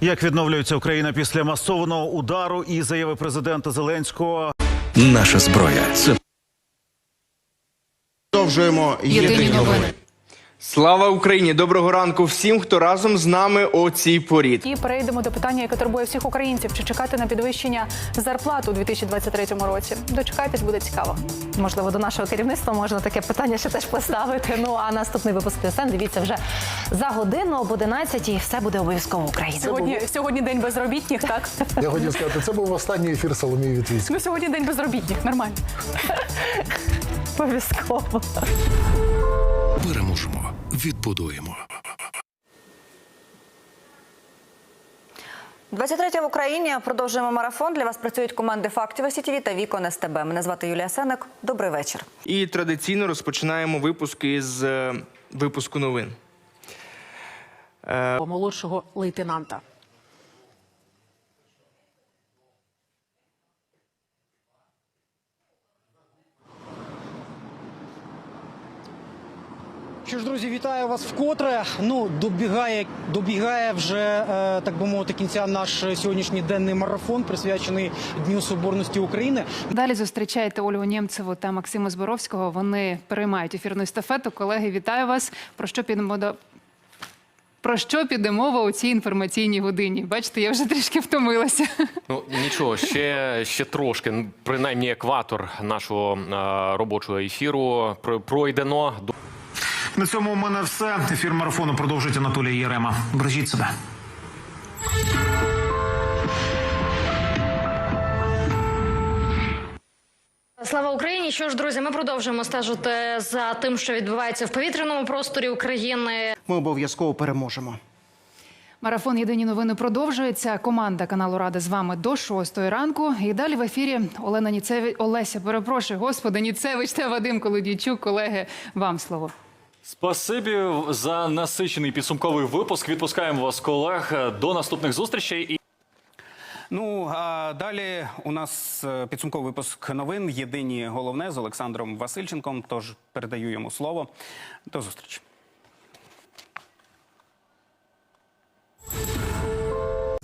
Як відновлюється Україна після масованого удару і заяви президента Зеленського? Наша зброя це Продовжуємо єдині новини. Слава Україні! Доброго ранку всім, хто разом з нами о цій порі. І перейдемо до питання, яке турбує всіх українців: чи чекати на підвищення зарплат у 2023 році? Дочекайтесь, буде цікаво. Можливо, до нашого керівництва можна таке питання ще теж поставити. Ну а наступний випуск ТСН дивіться вже за годину об 11 і все буде обов'язково Україна. Сьогодні сьогодні день безробітних, так Я хотів сказати, це був останній ефір Соломії Вітвіцької. ну сьогодні день безробітних. Нормально. Обов'язково. переможемо, відбудуємо. 23 в Україні продовжуємо марафон. Для вас працюють команди фактів СІТВ та Вікон СТБ. Мене звати Юлія Сенек. Добрий вечір. І традиційно розпочинаємо випуск із е, випуску новин. молодшого лейтенанта. Що ж, друзі, вітаю вас вкотре. Ну, добігає, добігає вже, е, так би мовити, кінця наш сьогоднішній денний марафон, присвячений Дню Соборності України. Далі зустрічайте Ольгу Нємцеву та Максима Зборовського. Вони переймають ефірну естафету. Колеги, вітаю вас. Про що підемо до. Про що піде мова у цій інформаційній годині? Бачите, я вже трішки втомилася. Ну нічого, ще, ще трошки. Ну, Принаймні, екватор нашого е, робочого ефіру про- пройдено. На цьому у мене все. Ефір марафону продовжить Анатолій Єрема. Бережіть себе. Слава Україні! Що ж, друзі, ми продовжуємо стежити за тим, що відбувається в повітряному просторі України. Ми обов'язково переможемо. Марафон Єдині новини продовжується. Команда каналу Рада з вами до 6 ранку. І далі в ефірі Олена Ніцевич, Олеся, перепрошую, господи, Ніцевич та Вадим Колодійчук. Колеги, вам слово. Спасибі за насичений підсумковий випуск. Відпускаємо вас, колег. До наступних зустрічей. І Ну а далі у нас е, підсумковий випуск новин. Єдині головне з Олександром Васильченком. Тож передаю йому слово. До зустрічі.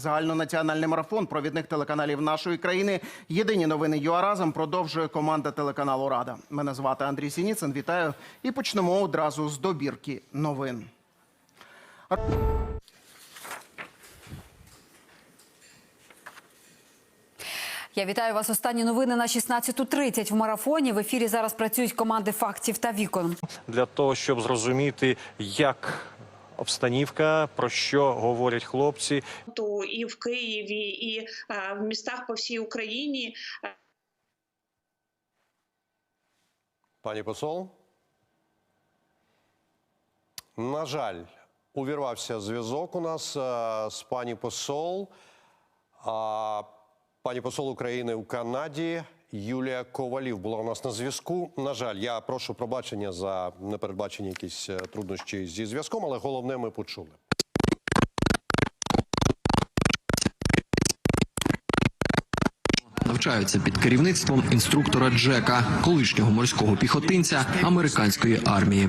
Загальнонаціональний марафон провідних телеканалів нашої країни. Єдині новини ЮА разом продовжує команда телеканалу Рада. Мене звати Андрій Сініцин. Вітаю і почнемо одразу з добірки новин. Я вітаю вас. Останні новини на 16.30 в марафоні. В ефірі зараз працюють команди фактів та Вікон. для того, щоб зрозуміти, як обстанівка, про що говорять хлопці, фронту і в Києві, і е, в містах по всій Україні. Пані посол. На жаль, увірвався зв'язок у нас е, з пані посол. А пані посол України у Канаді Юлія Ковалів була у нас на зв'язку. На жаль, я прошу пробачення за непередбачені якісь е, труднощі зі зв'язком, але головне ми почули. Навчаються під керівництвом інструктора Джека, колишнього морського піхотинця американської армії.